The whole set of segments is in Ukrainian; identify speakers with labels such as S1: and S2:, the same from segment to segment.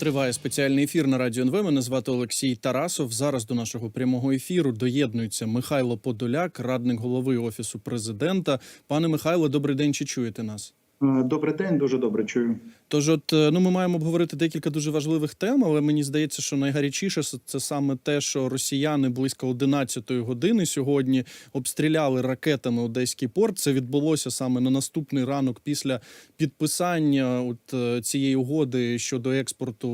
S1: Триває спеціальний ефір на радіо НВ. Мене звати Олексій Тарасов. Зараз до нашого прямого ефіру доєднується Михайло Подоляк, радник голови офісу президента. Пане Михайло, добрий день. Чи чуєте нас?
S2: Е, Добрий день, дуже добре чую.
S1: Тож, от е, ну ми маємо обговорити декілька дуже важливих тем, але мені здається, що найгарячіше це саме те, що росіяни близько 11-ї години сьогодні обстріляли ракетами Одеський порт. Це відбулося саме на наступний ранок після підписання от е, цієї угоди щодо експорту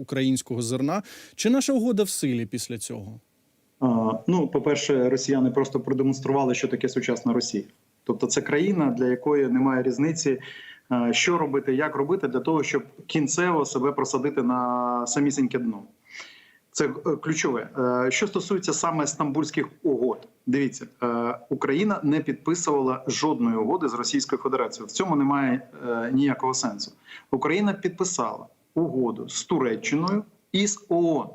S1: українського зерна. Чи наша угода в силі після цього?
S2: А, Ну, по-перше, росіяни просто продемонстрували, що таке сучасна Росія. Тобто, це країна, для якої немає різниці, е, що робити, як робити, для того, щоб кінцево себе просадити на самісіньке дно. Це е, ключове. Е, Що стосується саме стамбульських угод, дивіться, Україна не підписувала жодної угоди з Російською Федерацією. В цьому немає ніякого сенсу. Україна підписала угоду з Туреччиною і з ООН.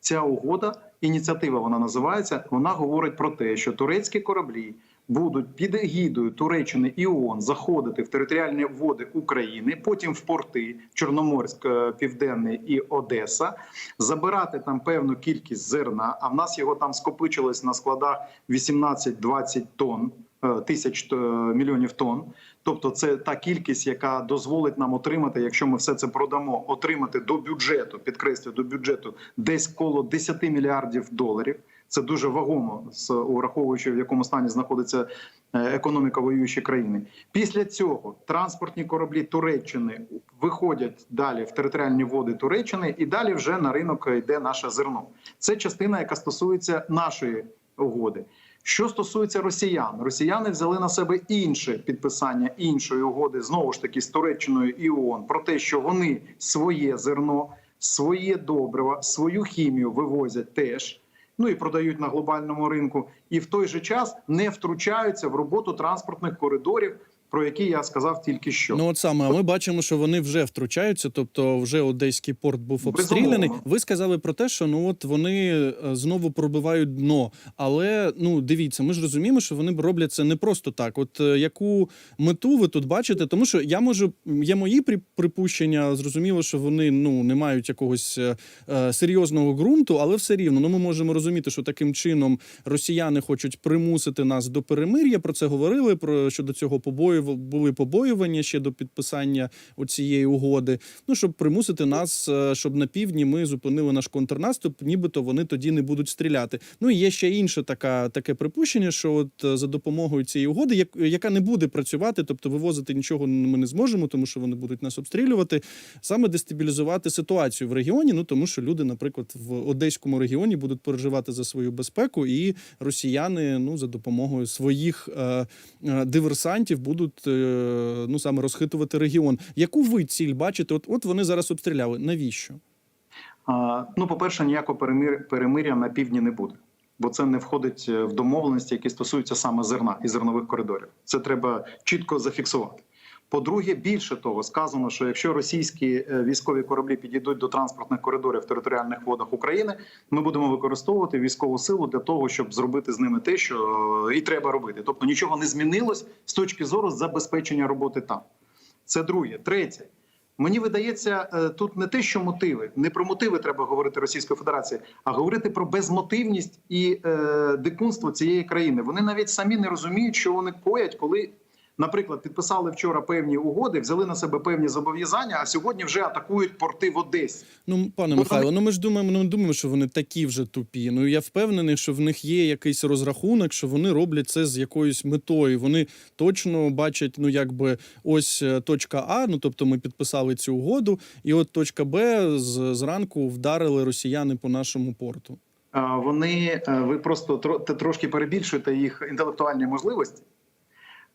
S2: Ця угода, ініціатива вона називається. Вона говорить про те, що турецькі кораблі будуть під егідою Туреччини і ООН заходити в територіальні води України, потім в порти Чорноморськ, е, Південний і Одеса, забирати там певну кількість зерна. А в нас його там скопичилось на складах 18-20 тонн. е, Тисяч е, мільйонів тонн, тобто це та кількість, яка дозволить нам отримати, якщо ми все це продамо, отримати до бюджету, підкреслюю, до бюджету десь коло 10 мільярдів доларів. Це дуже вагомо, з ураховуючи в якому стані знаходиться е, економіка воюючої країни. Після цього транспортні кораблі Туреччини виходять далі в територіальні води Туреччини, і далі вже на ринок йде наше зерно. Це частина, яка стосується нашої угоди. Що стосується росіян, росіяни взяли на себе інше підписання іншої угоди знову ж таки з Туреччиною і ООН про те, що вони своє зерно, своє добрива, свою хімію вивозять теж. Ну і продають на глобальному ринку, і в той же час не втручаються в роботу транспортних коридорів, про які я сказав тільки що.
S1: Ну от саме, а ми бачимо, що вони вже втручаються, тобто вже Одеський порт був обстріляний.
S2: Безумовно.
S1: Ви сказали про те, що ну от вони е, знову пробивають дно. Але ну дивіться, ми ж розуміємо, що вони роблять це не просто так. От е, яку мету ви тут бачите? Тому що я можу є мої при- припущення. Зрозуміло, що вони ну не мають якогось е, е, серйозного ґрунту, але все рівно ну ми можемо розуміти, що таким чином росіяни хочуть примусити нас до перемир'я. Про це говорили. Про що до цього побоювали були побоювання ще до підписання цієї угоди. Ну щоб примусити нас, е, щоб на півдні ми зупинили наш контрнаступ, нібито вони тоді не будуть стріляти. Ну і є ще інше така таке припущення, що от е, за допомогою цієї угоди, як- яка не буде працювати, тобто вивозити нічого ми не зможемо, тому що вони будуть нас обстрілювати, саме дестабілізувати ситуацію в регіоні. Ну тому що люди, наприклад, в одеському регіоні будуть переживати за свою безпеку, і росіяни ну за допомогою своїх е, е, диверсантів будуть е, ну саме розхитувати регіон. Яку ви ціль бачите? От от вони зараз обстріляли. Навіщо?
S2: А, ну, по-перше, ніякого перемир... перемиря на півдні не буде, бо це не входить е, в домовленості, які стосуються саме зерна і зернових коридорів. Це треба чітко зафіксувати. По-друге, більше того, сказано, що якщо російські е, військові кораблі підійдуть до транспортних коридорів в територіальних водах України, ми будемо використовувати військову силу для того, щоб зробити з ними те, що е, і треба робити. Тобто нічого не змінилось з точки зору забезпечення роботи там. Це друге. Третє. Мені видається, е, тут не те, що мотиви, не про мотиви треба говорити Російської Федерації, а говорити про безмотивність і е, дикунство цієї країни. Вони навіть самі не розуміють, що вони коять, коли, наприклад, підписали вчора певні угоди, взяли на себе певні зобов'язання, а сьогодні вже атакують порти в Одесі.
S1: Ну, пане Михайло, ну ми ж думаємо, ну ми думаємо, що вони такі вже тупі. Ну я впевнений, що в них є якийсь розрахунок, що вони роблять це з якоюсь метою. Вони точно бачать, ну якби ось е, точка А. Ну тобто ми підписали цю угоду, і от точка Б з зранку вдарили росіяни по нашому порту.
S2: Вони е, ви просто тро- трошки перебільшуєте їх інтелектуальні можливості.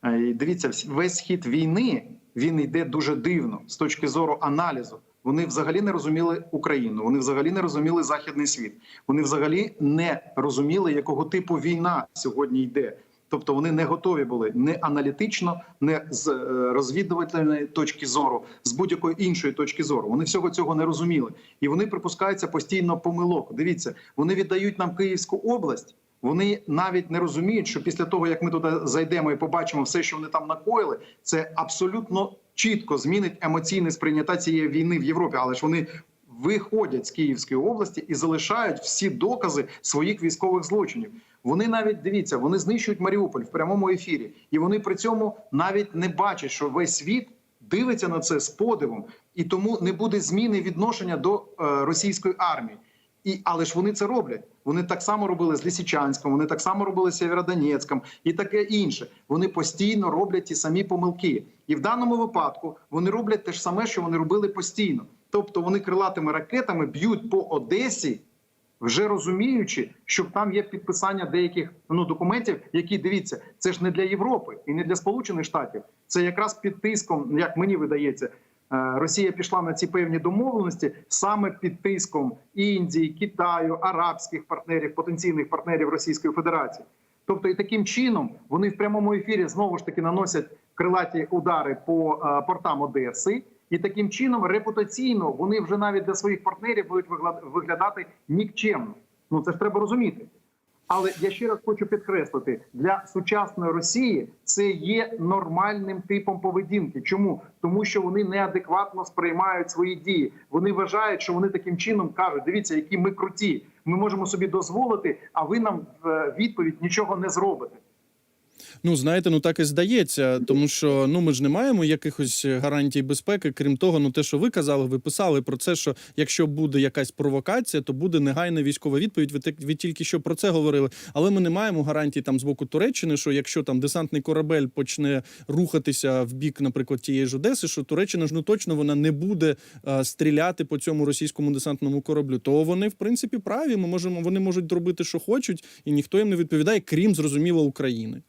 S2: Е, І дивіться, весь хід війни він йде дуже дивно з точки зору аналізу. Вони взагалі не розуміли Україну, вони взагалі не розуміли західний світ. Вони взагалі не розуміли, якого типу війна сьогодні йде. Тобто вони не готові були не аналітично, не з е, розвідувальної точки зору, з будь-якої іншої точки зору. Вони всього цього не розуміли, і вони припускаються постійно помилок. Дивіться, вони віддають нам Київську область. Вони навіть не розуміють, що після того як ми туди зайдемо і побачимо все, що вони там накоїли, це абсолютно чітко змінить емоційне сприйняття цієї війни в Європі. Але ж вони виходять з Київської області і залишають всі докази своїх військових злочинів. Вони навіть дивіться, вони знищують Маріуполь в прямому ефірі, і вони при цьому навіть не бачать, що весь світ дивиться на це з подивом, і тому не буде зміни відношення до е, російської армії. І але ж вони це роблять. Вони так само робили з Лисичанськом, вони так само робили з Сєвєродонецьком і таке інше. Вони постійно роблять ті самі помилки. І в даному випадку вони роблять те ж саме, що вони робили постійно. Тобто вони крилатими ракетами б'ють по Одесі, вже розуміючи, що там є підписання деяких ну документів, які дивіться, це ж не для Європи і не для Сполучених Штатів. Це якраз під тиском, як мені видається, Росія пішла на ці певні домовленості саме під тиском Індії, Китаю, арабських партнерів, потенційних партнерів Російської Федерації. Тобто, і таким чином вони в прямому ефірі знову ж таки наносять крилаті удари по е, портам Одеси. І таким чином репутаційно вони вже навіть для своїх партнерів будуть виглядати нікчемно. Ну це ж треба розуміти. Але я ще раз хочу підкреслити: для сучасної Росії це є нормальним типом поведінки. Чому? Тому що вони неадекватно сприймають свої дії. Вони вважають, що вони таким чином кажуть: дивіться, які ми круті. Ми можемо собі дозволити, а ви нам в е, відповідь нічого не зробите.
S1: Ну, знаєте, ну так і здається, тому що ну ми ж не маємо якихось гарантій безпеки. Крім того, ну те, що ви казали, ви писали про це, що якщо буде якась провокація, то буде негайна військова відповідь. Ви, ви тільки що про це говорили. Але ми не маємо гарантій там з боку Туреччини, що якщо там десантний корабель почне рухатися в бік, наприклад, тієї ж Одеси, що Туреччина ж ну точно вона не буде е, стріляти по цьому російському десантному кораблю. То вони в принципі праві. Ми можемо вони можуть робити, що хочуть, і ніхто їм не відповідає, крім зрозуміло України.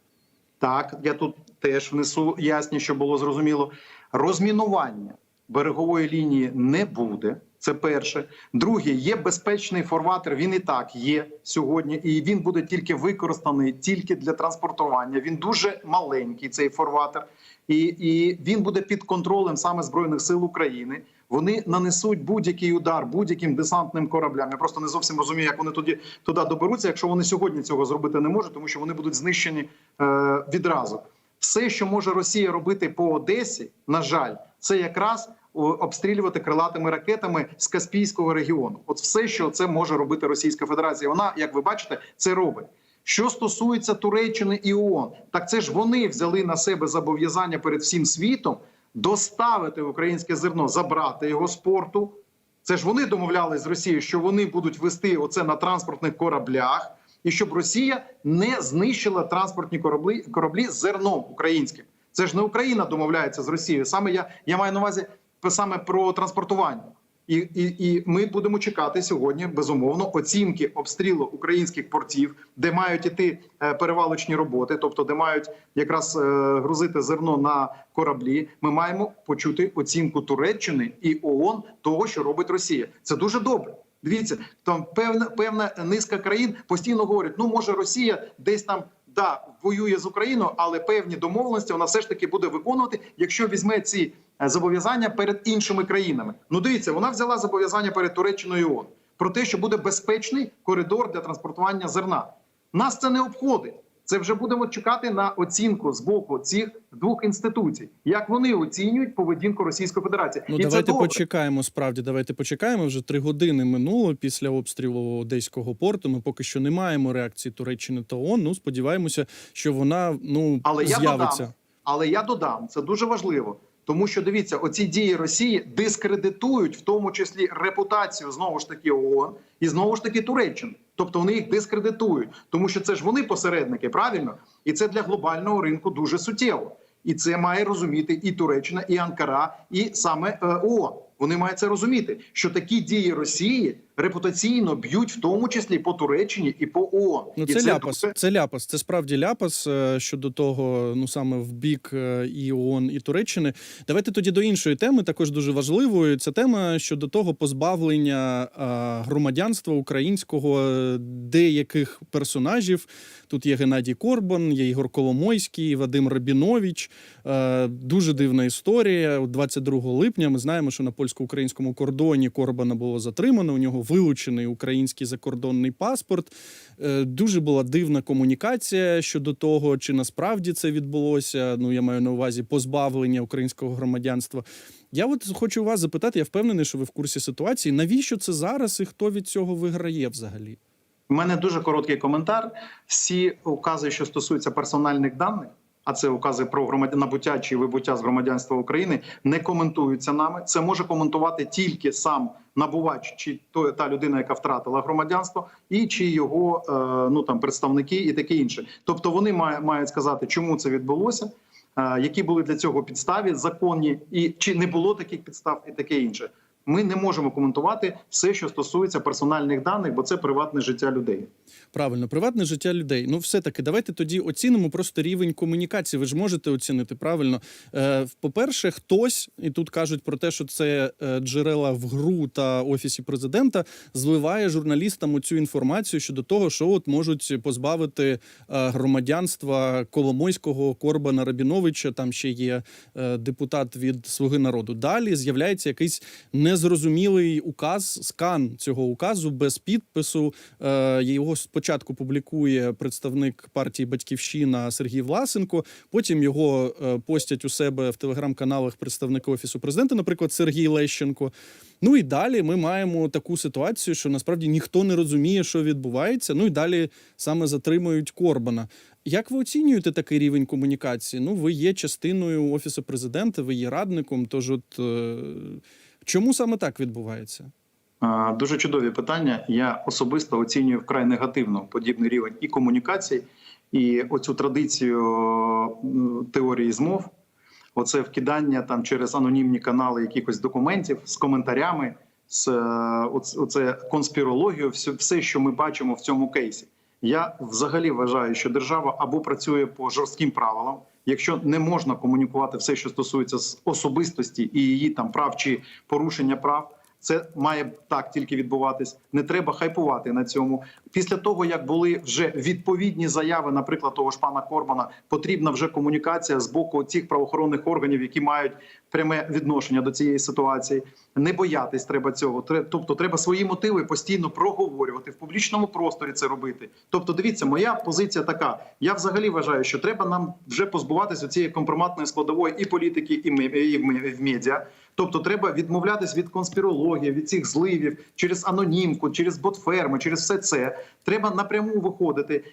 S2: Так, я тут теж внесу ясність, що було зрозуміло. Розмінування берегової лінії не буде. Це перше. Друге, є безпечний форватер. Він і так є сьогодні, і він буде тільки використаний тільки для транспортування. Він дуже маленький, цей форватер, і, і він буде під контролем саме збройних сил України. Вони нанесуть будь-який удар будь-яким десантним кораблям. Я просто не зовсім розумію, як вони тоді туди доберуться, якщо вони сьогодні цього зробити не можуть, тому що вони будуть знищені е, відразу. Все, що може Росія робити по Одесі, на жаль, це якраз обстрілювати крилатими ракетами з Каспійського регіону. От все, що це може робити Російська Федерація, вона, як ви бачите, це робить. Що стосується Туреччини і ООН, так це ж вони взяли на себе зобов'язання перед всім світом доставити українське зерно, забрати його з порту. Це ж вони домовлялись з Росією, що вони будуть вести оце на транспортних кораблях, і щоб Росія не знищила транспортні кораблі, кораблі з зерном українським. Це ж не Україна домовляється з Росією. Саме я, я маю на увазі саме про транспортування. І, і, і ми будемо чекати сьогодні безумовно оцінки обстрілу українських портів, де мають іти е, перевалочні роботи, тобто де мають якраз е, грузити зерно на кораблі. Ми маємо почути оцінку Туреччини і ООН того, що робить Росія. Це дуже добре. Дивіться, там певна певна низка країн постійно говорять: ну може Росія десь там да воює з Україною, але певні домовленості вона все ж таки буде виконувати, якщо візьме ці е, зобов'язання перед іншими країнами. Ну дивіться, вона взяла зобов'язання перед Туреччиною і ООН про те, що буде безпечний коридор для транспортування зерна. Нас це не обходить. Це вже будемо чекати на оцінку з боку цих двох інституцій, як вони оцінюють поведінку Російської Федерації.
S1: Ну
S2: І це
S1: давайте
S2: добре.
S1: почекаємо. Справді, давайте почекаємо. Вже три години минуло після обстрілу одеського порту. Ми поки що не маємо реакції Туреччини та ООН. Ну сподіваємося, що вона ну
S2: Але я
S1: з'явиться.
S2: додам, але я додам, це дуже важливо. Тому що дивіться, оці дії Росії дискредитують в тому числі репутацію знову ж таки ООН і знову ж таки Туреччини. Тобто вони їх дискредитують, тому що це ж вони посередники, правильно? І це для глобального ринку дуже суттєво. І це має розуміти і Туреччина, і Анкара, і саме е, ООН. Вони мають це розуміти, що такі дії Росії репутаційно б'ють в тому числі по Туреччині і по ООН.
S1: Ну,
S2: І
S1: це ляпас.
S2: дуже-
S1: Це ляпас. Це справді ляпас е, щодо того, ну саме в бік е, і ООН, і Туреччини. Давайте тоді до іншої теми, також дуже важливої. Це тема щодо того позбавлення е, громадянства українського деяких персонажів. Тут є Геннадій Корбан, є Ігор Коломойський, Вадим Рабінович. Дуже дивна історія. От 22 липня ми знаємо, що на польсько-українському кордоні Корбана було затримано. У нього вилучений український закордонний паспорт. Е, Дуже була дивна комунікація щодо того, чи насправді це відбулося. Ну, я маю на увазі позбавлення українського громадянства. Я от хочу вас запитати, я впевнений, що ви в курсі ситуації. Навіщо це зараз і хто від цього виграє взагалі?
S2: У мене дуже короткий коментар. Всі укази, що стосуються персональних даних, а це укази про громадян набуття чи вибуття з громадянства України, не коментуються нами. Це може коментувати тільки сам набувач, чи то та людина, яка втратила громадянство, і чи його е, ну там представники, і таке інше. Тобто вони мають сказати, чому це відбулося. е, Які були для цього підстави законні, і чи не було таких підстав, і таке інше. Ми не можемо коментувати все, що стосується персональних даних, бо це приватне життя людей.
S1: Правильно, приватне життя людей. Ну, все-таки, давайте тоді оцінимо просто рівень комунікації. Ви ж можете оцінити правильно. Е, по-перше, хтось, і тут кажуть про те, що це е, джерела в ГРУ та офісі президента, зливає журналістам цю інформацію щодо того, що от можуть позбавити е, громадянства Коломойського Корбана Рабіновича. Там ще є е, депутат від Слуги народу. Далі з'являється якийсь незрозумілий указ, скан цього указу без підпису. Е, Його спочатку публікує представник партії Батьківщина Сергій Власенко. Потім його е, постять у себе в телеграм-каналах представники офісу президента, наприклад, Сергій Лещенко. Ну і далі ми маємо таку ситуацію, що насправді ніхто не розуміє, що відбувається. Ну і далі саме затримують Корбана. Як ви оцінюєте такий рівень комунікації? Ну, ви є частиною офісу президента, ви є радником. Тож, от е, чому саме так відбувається?
S2: Дуже чудові питання. Я особисто оцінюю вкрай негативно подібний рівень і комунікацій, і оцю традицію теорії змов. Оце вкидання там через анонімні канали якихось документів з коментарями, з е, оце конспірологію, все, все, що ми бачимо в цьому кейсі. Я взагалі вважаю, що держава або працює по жорстким правилам, якщо не можна комунікувати все, що стосується особистості і її там прав чи порушення прав. Це має так тільки відбуватись. Не треба хайпувати на цьому. Після того як були вже відповідні заяви, наприклад, того ж пана Корбана, потрібна вже комунікація з боку цих правоохоронних органів, які мають пряме відношення до цієї ситуації. Не боятись треба цього. Тобто, треба свої мотиви постійно проговорювати в публічному просторі. Це робити. Тобто, дивіться, моя позиція така. Я взагалі вважаю, що треба нам вже позбуватися цієї компроматної складової і політики, і ми- і в медіа. Тобто треба відмовлятись від конспірології, від цих зливів через анонімку, через ботферми, через все це. Треба напряму виходити.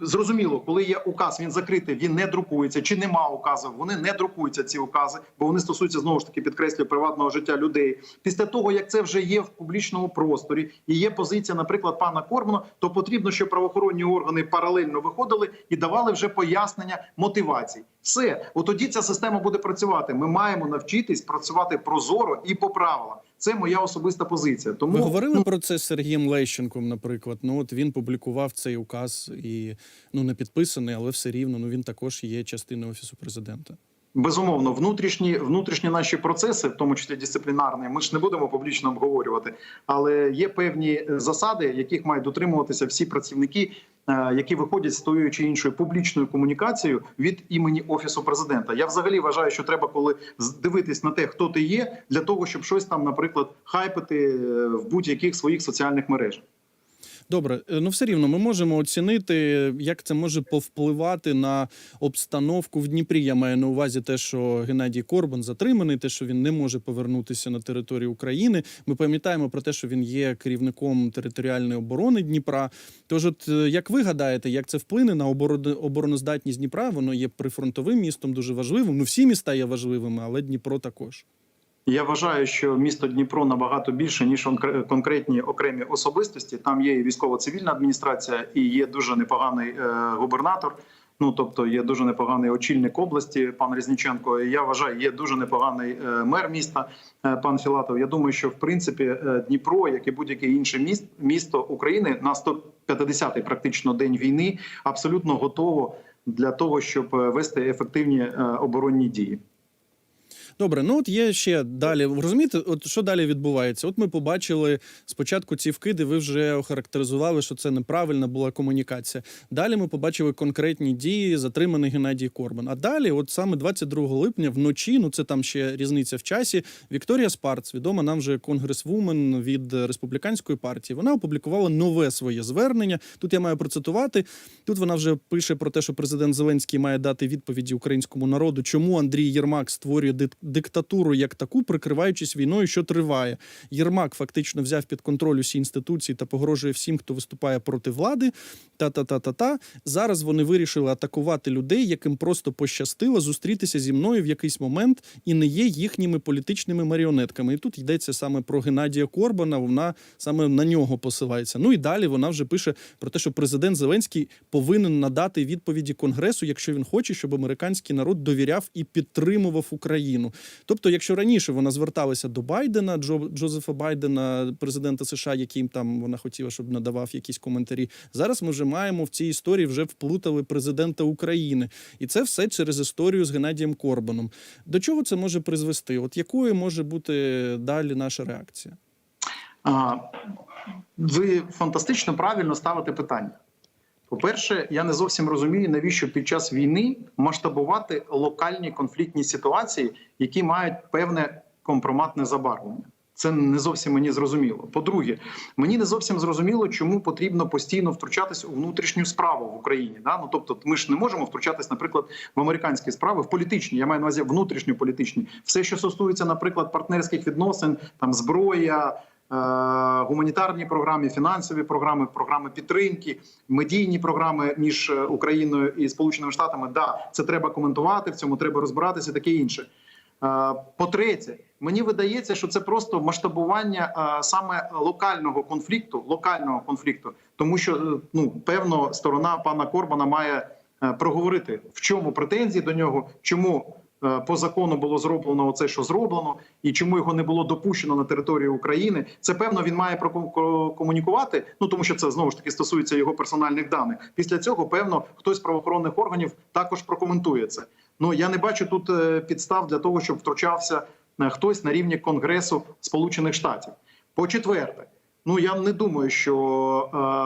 S2: Зрозуміло, коли є указ, він закритий, він не друкується. Чи нема указу? Вони не друкуються ці укази, бо вони стосуються знову ж таки підкреслюю приватного життя людей. Після того як це вже є в публічному просторі і є позиція, наприклад, пана Кормана, то потрібно, щоб правоохоронні органи паралельно виходили і давали вже пояснення мотивацій. Все, от тоді ця система буде працювати. Ми маємо навчитись працювати прозоро і по правилам. Це моя особиста позиція. Тому
S1: Ви говорили
S2: ну,
S1: про це з Сергієм Лещенком, наприклад. Ну от він публікував цей указ і ну не підписаний, але все рівно ну він також є частиною офісу президента.
S2: Безумовно, внутрішні внутрішні наші процеси, в тому числі дисциплінарні, ми ж не будемо публічно обговорювати, але є певні засади, яких мають дотримуватися всі працівники, е, які виходять з тою чи іншою публічною комунікацією від імені офісу президента. Я взагалі вважаю, що треба, коли дивитись на те, хто ти є, для того, щоб щось там, наприклад, хайпити е, в будь-яких своїх соціальних мережах.
S1: Добре, е, ну все рівно ми можемо оцінити, як це може повпливати на обстановку в Дніпрі. Я маю на увазі те, що Геннадій Корбан затриманий, те, що він не може повернутися на територію України. Ми пам'ятаємо про те, що він є керівником територіальної оборони Дніпра. Тож, от е, як ви гадаєте, як це вплине на оборо- обороноздатність Дніпра? Воно є прифронтовим містом, дуже важливим. Ну всі міста є важливими, але Дніпро також.
S2: Я вважаю, що місто Дніпро набагато більше ніж конкретні окремі особистості. Там є і військово-цивільна адміністрація, і є дуже непоганий е, губернатор. Ну тобто є дуже непоганий очільник області, пан Різніченко. Я вважаю, є дуже непоганий е, мер міста, е, пан Філатов. Я думаю, що в принципі Дніпро, як і будь-яке інше міст, місто України на 150-й практично день війни, абсолютно готово для того, щоб вести ефективні оборонні дії.
S1: Добре, ну от є ще далі. Розумієте, от що далі відбувається? От ми побачили спочатку ці вкиди, ви вже охарактеризували, що це неправильна була комунікація. Далі ми побачили конкретні дії, затриманий Геннадій Корбан. А далі, от саме 22 липня, вночі, ну це там ще різниця в часі. Вікторія Спарц, відома нам вже конгресвумен від республіканської партії. Вона опублікувала нове своє звернення. Тут я маю процитувати. Тут вона вже пише про те, що президент Зеленський має дати відповіді українському народу, чому Андрій Єрмак створює диктатуру як таку, прикриваючись війною, що триває. Єрмак фактично взяв під контроль усі інституції та погрожує всім, хто виступає проти влади. Та та та та та зараз вони вирішили атакувати людей, яким просто пощастило зустрітися зі мною в якийсь момент і не є їхніми політичними маріонетками. І тут йдеться саме про Геннадія Корбана. Вона саме на нього посилається. Ну і далі вона вже пише про те, що президент Зеленський повинен надати відповіді Конгресу, якщо він хоче, щоб американський народ довіряв і підтримував Україну. Тобто, якщо раніше вона зверталася до Байдена, Джо Джозефа Байдена, президента США, яким там вона хотіла, щоб надавав якісь коментарі. Зараз ми вже маємо в цій історії вже вплутали президента України, і це все через історію з Геннадієм Корбаном. До чого це може призвести? От якою може бути далі наша реакція?
S2: А, Ви фантастично правильно ставите питання. По-перше, я не зовсім розумію, навіщо під час війни масштабувати локальні конфліктні ситуації, які мають певне компроматне забарвлення. Це не зовсім мені зрозуміло. По-друге, мені не зовсім зрозуміло, чому потрібно постійно втручатись у внутрішню справу в Україні. Да? Ну тобто, ми ж не можемо втручатись, наприклад, в американські справи, в політичні. Я маю на увазі внутрішньополітичні. Все, що стосується, наприклад, партнерських відносин, там зброя. Е, Гуманітарні програми, фінансові програми, програми підтримки, медійні програми між е, Україною і Сполученими Штатами. Да, це треба коментувати. В цьому треба розбиратися. Таке інше. Е, По-третє, мені видається, що це просто масштабування саме локального конфлікту, локального конфлікту, тому що ну певно сторона пана Корбана має проговорити, в чому претензії до нього, чому по закону було зроблено це, що зроблено, і чому його не було допущено на територію України. Це певно він має прокомунікувати. Ну тому що це знову ж таки стосується його персональних даних. Після цього певно хтось з правоохоронних органів також прокоментує це. Ну я не бачу тут е, підстав для того, щоб втручався е, хтось на рівні Конгресу Сполучених Штатів. По четверте, ну я не думаю, що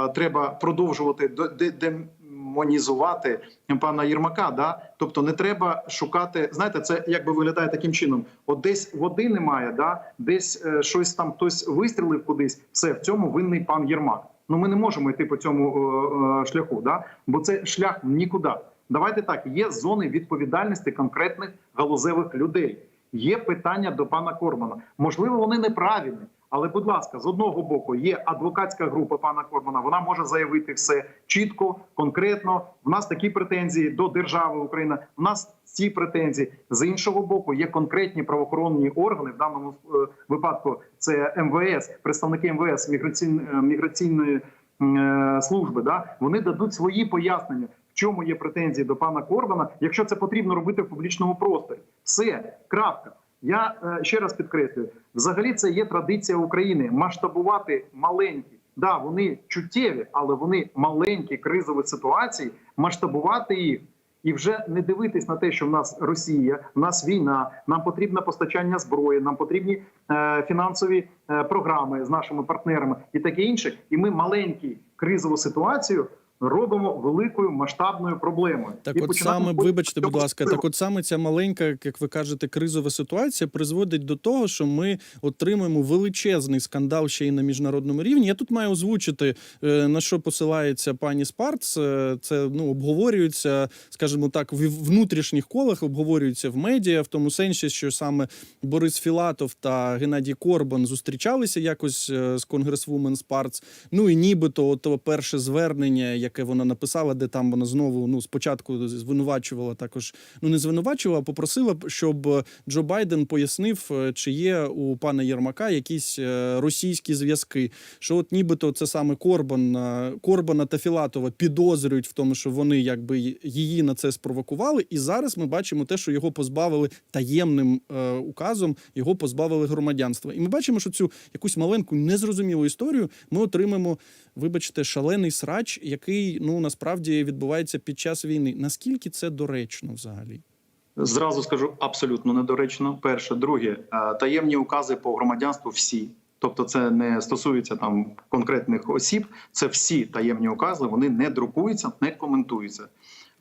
S2: е, треба продовжувати до- де- демонізувати пана Єрмака. Да? Тобто не треба шукати. Знаєте, це якби виглядає таким чином: от десь води немає, да? десь е, щось там хтось вистрілив кудись. Все в цьому винний пан Єрмак. Ну ми не можемо йти по цьому е, е, шляху, да? бо це шлях нікуди. Давайте так, є зони відповідальності конкретних галузевих людей. Є питання до пана Кормана. Можливо, вони неправильні, але, будь ласка, з одного боку є адвокатська група пана Кормана. Вона може заявити все чітко, конкретно. В нас такі претензії до держави Україна. В нас ці претензії з іншого боку. Є конкретні правоохоронні органи. В даному е, випадку це МВС, представники МВС міграційної міграційної е, служби. Да вони дадуть свої пояснення чому є претензії до пана Корбана, якщо це потрібно робити в публічному просторі. Все, крапка. Я е, ще раз підкреслюю: взагалі це є традиція України масштабувати маленькі. Да, вони чуттєві, але вони маленькі кризові ситуації, масштабувати їх і вже не дивитись на те, що в нас Росія, в нас війна, нам потрібне постачання зброї, нам потрібні е, фінансові е, програми з нашими партнерами і таке інше. І ми маленькі кризову ситуацію робимо великою масштабною проблемою.
S1: Так,
S2: І
S1: от саме, вибачте, будь ласка, так от саме ця маленька, як ви кажете, кризова ситуація призводить до того, що ми отримуємо величезний скандал ще й на міжнародному рівні. Я тут маю озвучити е, на що посилається пані Спарц. Е, Це ну обговорюється, скажімо так, в внутрішніх колах обговорюється в медіа, в тому сенсі, що саме Борис Філатов та Геннадій Корбан зустрічалися якось е, з конгресвумен Спарц. Ну і нібито от перше звернення, яке вона написала, де там вона знову ну спочатку звинувачувала також. Ну не звинувачувала, а попросила, щоб Джо Байден пояснив, е, чи є у пана Єрмака якісь е, російські зв'язки. Що от нібито це саме Корбан, е, Корбана та Філатова підозрюють в тому, що вони якби її на це спровокували. І зараз ми бачимо те, що його позбавили таємним е, указом, його позбавили громадянства. І ми бачимо, що цю якусь маленьку незрозумілу історію ми отримаємо, вибачте, шалений срач, який ну насправді відбувається під час війни. Наскільки це доречно взагалі?
S2: Зразу скажу абсолютно недоречно. Перше, друге, е, таємні укази по громадянству всі. Тобто, це не стосується там конкретних осіб. Це всі таємні укази. Вони не друкуються, не коментуються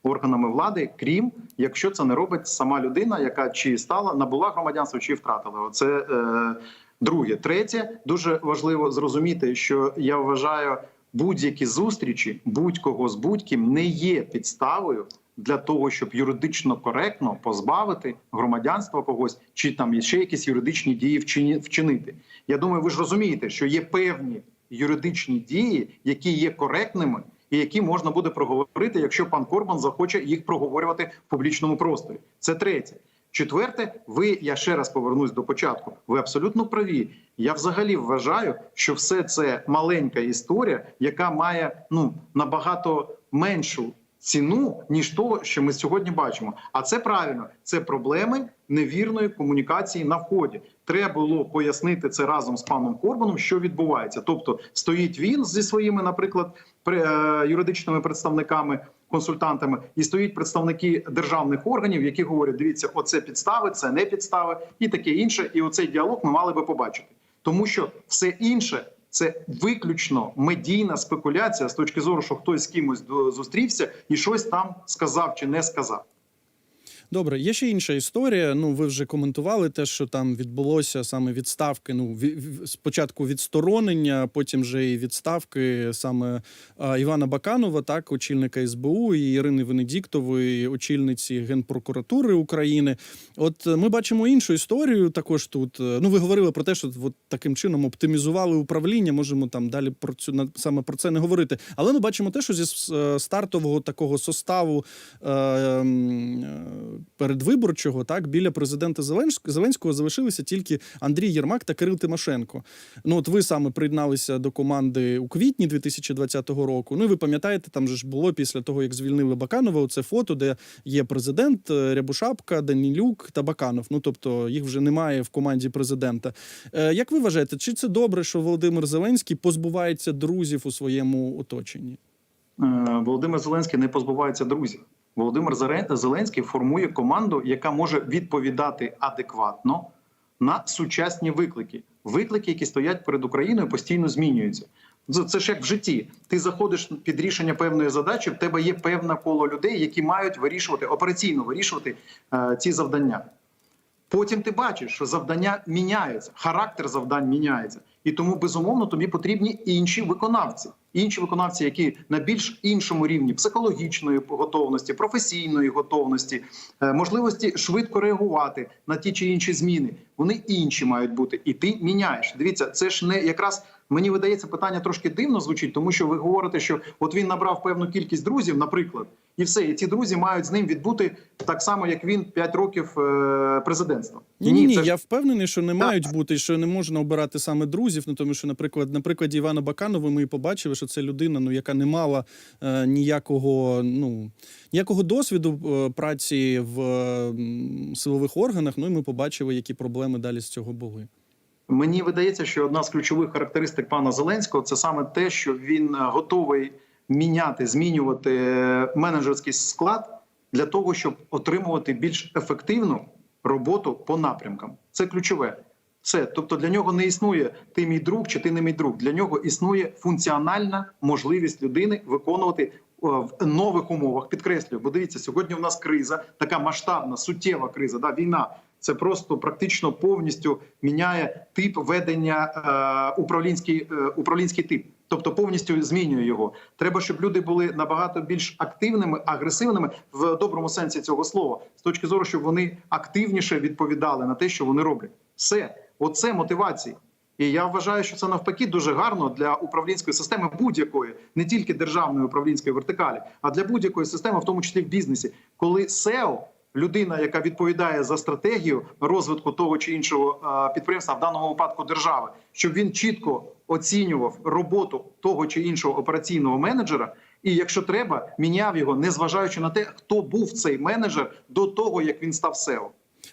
S2: органами влади, крім якщо це не робить сама людина, яка чи стала набула громадянство, чи втратила. Оце е, друге. Третє, дуже важливо зрозуміти, що я вважаю, будь-які зустрічі будь-кого з будь-ким не є підставою для того, щоб юридично коректно позбавити громадянства когось, чи там ще якісь юридичні дії вчинити. Я думаю, ви ж розумієте, що є певні юридичні дії, які є коректними. І які можна буде проговорити, якщо пан Корбан захоче їх проговорювати в публічному просторі. Це третє. Четверте, ви я ще раз повернусь до початку. Ви абсолютно праві. Я взагалі вважаю, що все це маленька історія, яка має ну набагато меншу ціну ніж того, що ми сьогодні бачимо. А це правильно, це проблеми невірної комунікації на вході. Треба було пояснити це разом з паном Корбаном, що відбувається. Тобто стоїть він зі своїми, наприклад, е, юридичними представниками. Консультантами і стоїть представники державних органів, які говорять: дивіться, оце підстави, це не підстави, і таке інше. І оцей діалог ми мали би побачити, тому що все інше це виключно медійна спекуляція з точки зору, що хтось з кимось зустрівся і щось там сказав чи не сказав.
S1: Добре, є ще інша історія. Ну, ви вже коментували те, що там відбулося саме відставки. Ну, ві- ві- спочатку відсторонення, потім вже і відставки саме а, Івана Баканова, так, очільника СБУ, і Ірини Венедіктової, очільниці Генпрокуратури України. От е, ми бачимо іншу історію. Також тут. Е, Ну, ви говорили про те, що от таким чином оптимізували управління. Можемо там далі про цю на- саме про це не говорити. Але ми бачимо те, що зі е, стартового такого составу е, передвиборчого, так біля президента Зеленськ- Зеленського залишилися тільки Андрій Єрмак та Кирил Тимошенко. Ну, от ви саме приєдналися до команди у квітні 2020 року. Ну і ви пам'ятаєте, там же ж було після того, як звільнили Баканова, оце фото, де є президент, е, Рябушапка, Данілюк та Баканов. Ну тобто їх вже немає в команді президента. Е, як ви вважаєте, чи це добре, що Володимир Зеленський позбувається друзів у своєму оточенні?
S2: Е, Володимир Зеленський не позбувається друзів. Володимир Зеленський формує команду, яка може відповідати адекватно на сучасні виклики. Виклики, які стоять перед Україною, постійно змінюються. Це- ж як в житті. Ти заходиш під рішення певної задачі, в тебе є певне коло людей, які мають вирішувати операційно вирішувати е, ці завдання. Потім ти бачиш, що завдання міняються, характер завдань міняється, і тому безумовно тобі потрібні інші виконавці, інші виконавці, які на більш іншому рівні психологічної готовності, професійної готовності, е, можливості швидко реагувати на ті чи інші зміни. Вони інші мають бути, і ти міняєш. Дивіться, це ж не якраз мені видається питання трошки дивно звучить, тому що ви говорите, що от він набрав певну кількість друзів, наприклад, і все, і ці друзі мають з ним відбути так само, як він 5 років е, президентства.
S1: Ні, ні, ні,
S2: це
S1: я впевнений, що не мають бути, що не можна обирати саме друзів. Ну тому що, наприклад, на прикладі Івана Баканова ми і побачили, що це людина, ну яка не мала е, ніякого, ну ніякого досвіду е, праці в е, силових органах. Ну і ми побачили, які проблеми далі з цього були.
S2: Мені видається, що одна з ключових характеристик пана Зеленського це саме те, що він е, готовий міняти, змінювати е, менеджерський склад для того, щоб отримувати більш ефективну роботу по напрямкам. Це ключове. Все, тобто для нього не існує ти мій друг чи ти не мій друг. Для нього існує функціональна можливість людини виконувати е, в нових умовах. Підкреслюю, бо дивіться, сьогодні у нас криза, така масштабна, суттєва криза, да, війна. Це просто практично повністю міняє тип ведення е, управлінський, е, управлінський тип, тобто повністю змінює його. Треба, щоб люди були набагато більш активними, агресивними в доброму сенсі цього слова, з точки зору, щоб вони активніше відповідали на те, що вони роблять. Все, оце мотивації. І я вважаю, що це навпаки дуже гарно для управлінської системи будь-якої, не тільки державної управлінської вертикалі, а для будь-якої системи, в тому числі в бізнесі, коли SEO, людина, яка відповідає за стратегію розвитку того чи іншого е, підприємства, в даному випадку держави, щоб він чітко оцінював роботу того чи іншого операційного менеджера, і якщо треба, міняв його, незважаючи на те, хто був цей менеджер до того, як він став SEO.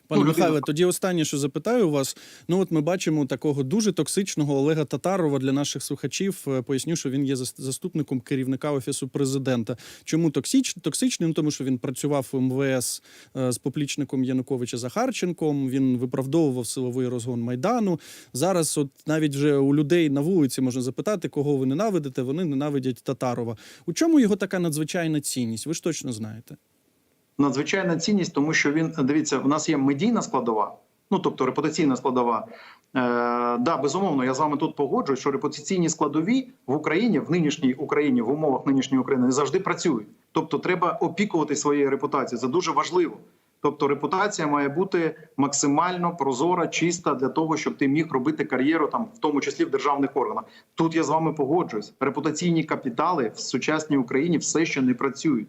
S1: Пане
S2: Ну,
S1: Михайле, тоді останнє, що запитаю вас. Ну, от ми бачимо такого дуже токсичного Олега Татарова для наших слухачів. Е, Поясню, що він є зас- заступником керівника офісу президента. Чому токсич, токсичний? Ну, тому що він працював в МВС е, з поплічником Януковича Захарченком. Він виправдовував силовий розгон майдану. Зараз, от навіть вже у людей на вулиці можна запитати, кого ви ненавидите. Вони ненавидять Татарова. У чому його така надзвичайна цінність? Ви ж точно знаєте.
S2: Надзвичайна цінність, тому що він дивіться, в нас є медійна складова, ну тобто репутаційна складова. Е, да, безумовно, я з вами тут погоджуюсь, що репутаційні складові в Україні, в нинішній Україні, в умовах нинішньої України не завжди працюють. Тобто, треба опікувати своєю репутацією. Це дуже важливо. Тобто, репутація має бути максимально прозора, чиста для того, щоб ти міг робити кар'єру там, в тому числі в державних органах. Тут я з вами погоджуюсь. Репутаційні капітали в сучасній Україні все ще не працюють.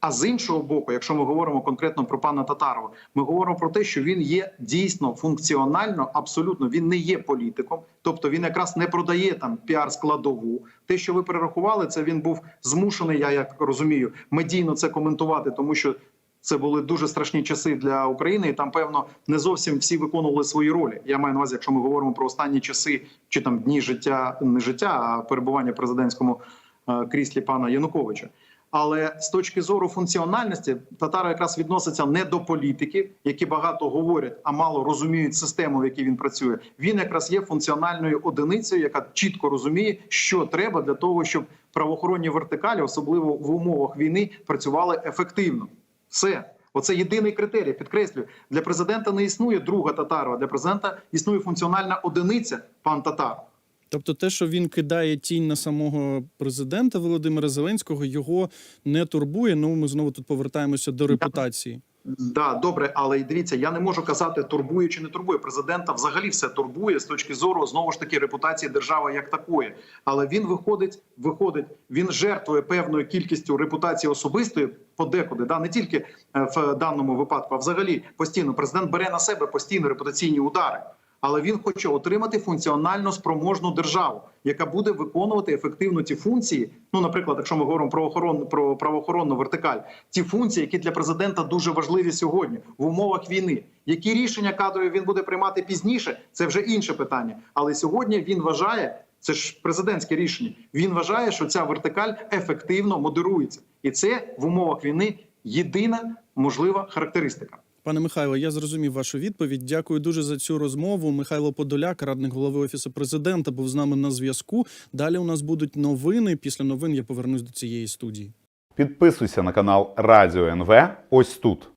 S2: А з іншого боку, якщо ми говоримо конкретно про пана Татарова, ми говоримо про те, що він є дійсно функціонально, абсолютно він не є політиком, тобто він якраз не продає там піар складову. Те, що ви перерахували, це він був змушений, я як розумію, медійно це коментувати, тому що. Це були дуже страшні часи для України, і там, певно, не зовсім всі виконували свої ролі. Я маю на увазі, якщо ми говоримо про останні часи чи там дні життя, не життя, а перебування в президентському е, кріслі пана Януковича. Але з точки зору функціональності татари якраз відноситься не до політиків, які багато говорять, а мало розуміють систему, в якій він працює. Він якраз є функціональною одиницею, яка чітко розуміє, що треба для того, щоб правоохоронні вертикалі, особливо в умовах війни, працювали ефективно. Все. Оце єдиний критерій. Підкреслюю, для президента не існує друга Татарова. Для президента існує функціональна одиниця пан Татар.
S1: Тобто, те, що він кидає тінь на самого президента Володимира Зеленського, його не турбує. Ну, ми знову тут повертаємося до репутації.
S2: Да, добре, але й дивіться, я не можу казати, турбує чи не турбує. Президента взагалі все турбує з точки зору знову ж таки репутації держави як такої. Але він виходить, виходить, він жертвує певною кількістю репутації особистої подекуди, да не тільки е, в даному випадку, а взагалі постійно президент бере на себе постійно репутаційні удари. Але він хоче отримати функціонально спроможну державу, яка буде виконувати ефективно ті функції. Ну, наприклад, якщо ми говоримо про охорону про правоохоронну вертикаль, ті функції, які для президента дуже важливі сьогодні в умовах війни. Які рішення кадрові він буде приймати пізніше, це вже інше питання. Але сьогодні він вважає, це ж президентське рішення. Він вважає, що ця вертикаль ефективно модерується, і це в умовах війни єдина можлива характеристика.
S1: Пане Михайло, я зрозумів вашу відповідь. Дякую дуже за цю розмову. Михайло Подоляк, радник голови офісу президента, був з нами на зв'язку. Далі у нас будуть новини. Після новин я повернусь до цієї студії.
S3: Підписуйся на канал Радіо НВ ось тут.